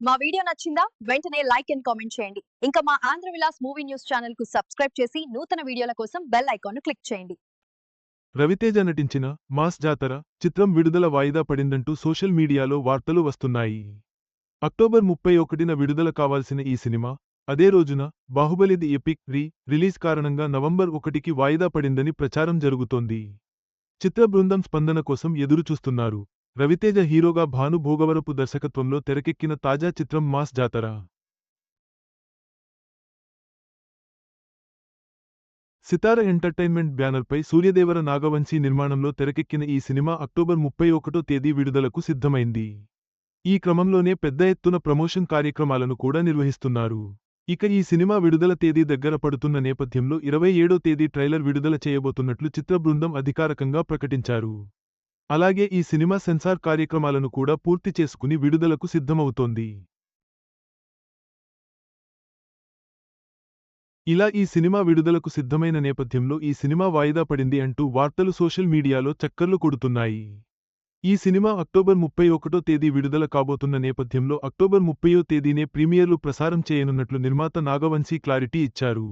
మా వీడియో నచ్చిందా? వెంటనే లైక్ అండ్ కామెంట్ చేయండి. ఇంకా మా ఆంధ్ర విలాస్ మూవీ న్యూస్ ఛానల్కు సబ్స్క్రైబ్ చేసి నూతన వీడియోల కోసం బెల్ ఐకాన్ను క్లిక్ చేయండి. రవితేజ నటించిన మాస్ జాతర చిత్రం విడుదల వాయిదా పడిందంటూ సోషల్ మీడియాలో వార్తలు వస్తున్నాయి. అక్టోబర్ ముప్పై ఒకటిన విడుదల కావాల్సిన ఈ సినిమా అదే రోజున Baahubali the epic re release కారణంగా నవంబర్ ఒకటికి వాయిదా పడిందని ప్రచారం జరుగుతోంది. చిత్ర బృందం స్పందన కోసం ఎదురుచూస్తున్నారు. రవితేజ హీరోగా భాను భోగవరపు దర్శకత్వంలో తెరకెక్కిన తాజా చిత్రం మాస్ జాతర. సితార ఎంటర్టైన్మెంట్ బ్యానర్పై సూర్యదేవర నాగవంశీ నిర్మాణంలో తెరకెక్కిన ఈ సినిమా అక్టోబర్ ముప్పై ఒకటో తేదీ విడుదలకు సిద్ధమైంది. ఈ క్రమంలోనే పెద్ద ఎత్తున ప్రమోషన్ కార్యక్రమాలను కూడా నిర్వహిస్తున్నారు. ఇక ఈ సినిమా విడుదల తేదీ దగ్గర పడుతున్న నేపథ్యంలో ఇరవై ఏడో తేదీ ట్రైలర్ విడుదల చేయబోతున్నట్లు చిత్ర బృందం అధికారికంగా ప్రకటించారు. అలాగే ఈ సినిమా సెన్సార్ కార్యక్రమాలను కూడా పూర్తి చేసుకుని విడుదలకు సిద్ధమవుతోంది. ఇలా ఈ సినిమా విడుదలకు సిద్ధమైన నేపథ్యంలో ఈ సినిమా వాయిదా పడింది అంటూ వార్తలు సోషల్ మీడియాలో చక్కర్లు కొడుతున్నాయి. ఈ సినిమా అక్టోబర్ ముప్పై ఒకటో తేదీ విడుదల కాబోతున్న నేపథ్యంలో అక్టోబర్ ముప్పయో తేదీనే ప్రీమియర్లు ప్రసారం చేయనున్నట్లు నిర్మాత నాగవంశీ క్లారిటీ ఇచ్చారు.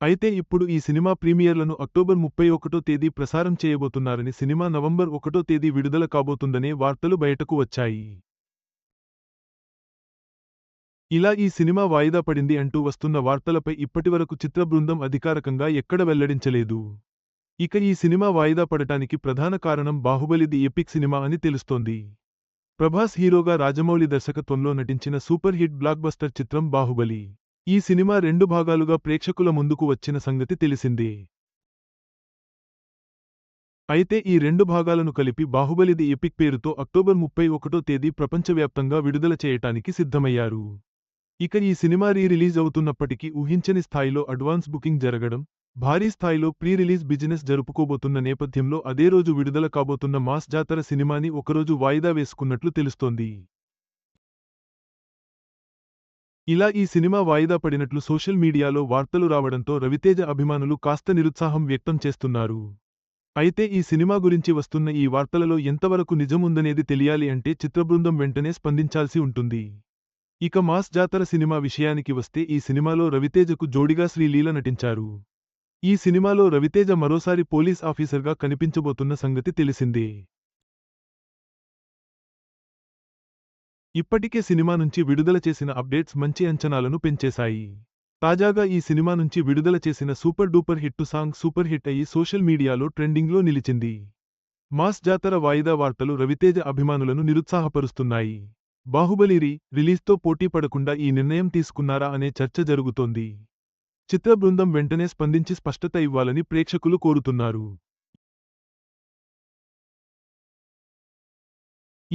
అయితే ఇప్పుడు ఈ సినిమా ప్రీమియర్లను అక్టోబర్ ముప్పై ఒకటో తేదీ ప్రసారం చేయబోతున్నారని సినిమా నవంబర్ ఒకటో తేదీ విడుదల కాబోతుందనే వార్తలు బయటకు వచ్చాయి. ఇలా ఈ సినిమా వాయిదా పడింది అంటూ వస్తున్న వార్తలపై ఇప్పటివరకు చిత్ర బృందం అధికారికంగా ఎక్కడ వెల్లడించలేదు. ఇక ఈ సినిమా వాయిదా పడటానికి ప్రధాన కారణం బాహుబలి ది ఎపిక్ సినిమా అని తెలుస్తోంది. ప్రభాస్ హీరోగా రాజమౌళి దర్శకత్వంలో నటించిన సూపర్ హిట్ బ్లాక్బస్టర్ చిత్రం బాహుబలి. ఈ సినిమా రెండు భాగాలుగా ప్రేక్షకుల ముందుకు వచ్చిన సంగతి తెలిసిందే. అయితే ఈ రెండు భాగాలను కలిపి బాహుబలిది ఎపిక్ పేరుతో అక్టోబర్ ముప్పై ఒకటో తేదీ ప్రపంచవ్యాప్తంగా విడుదల చేయటానికి సిద్ధమయ్యారు. ఇక ఈ సినిమా రీ రిలీజ్ అవుతున్నప్పటికీ ఊహించని స్థాయిలో అడ్వాన్స్ బుకింగ్ జరగడం భారీ స్థాయిలో ప్రీ రిలీజ్ బిజినెస్ జరుపుకోబోతున్న నేపథ్యంలో అదే రోజు విడుదల కాబోతున్న మాస్ జాతర సినిమాని ఒకరోజు వాయిదా వేసుకున్నట్లు తెలుస్తోంది. ఇలా ఈ సినిమా వాయిదా పడినట్లు సోషల్ మీడియాలో వార్తలు రావడంతో రవితేజ అభిమానులు కాస్త నిరుత్సాహం వ్యక్తం చేస్తున్నారు. అయితే ఈ సినిమా గురించి వస్తున్న ఈ వార్తలలో ఎంతవరకు నిజముందనేది తెలియాలి అంటే చిత్రబృందం వెంటనే స్పందించాల్సి ఉంటుంది. ఇక మాస్ జాతర సినిమా విషయానికి వస్తే ఈ సినిమాలో రవితేజకు జోడిగా శ్రీలీల నటించారు. ఈ సినిమాలో రవితేజ మరోసారి పోలీస్ ఆఫీసర్గా కనిపించబోతున్న సంగతి తెలిసిందే. ఇప్పటికే సినిమా నుంచి విడుదల చేసిన అప్డేట్స్ మంచి అంచనాలను పెంచేశాయి. తాజాగా ఈ సినిమా నుంచి విడుదల చేసిన super duper hit song super hit అయ్యి సోషల్ మీడియాలో ట్రెండింగ్లో నిలిచింది. మాస్ జాతర వాయిదా వార్తలు రవితేజ అభిమానులను నిరుత్సాహపరుస్తున్నాయి. బాహుబలిరి రిలీజ్తో పోటీ పడకుండా ఈ నిర్ణయం తీసుకున్నారా అనే చర్చ జరుగుతోంది. చిత్ర బృందం వెంటనే స్పందించి స్పష్టత ఇవ్వాలని ప్రేక్షకులు కోరుతున్నారు.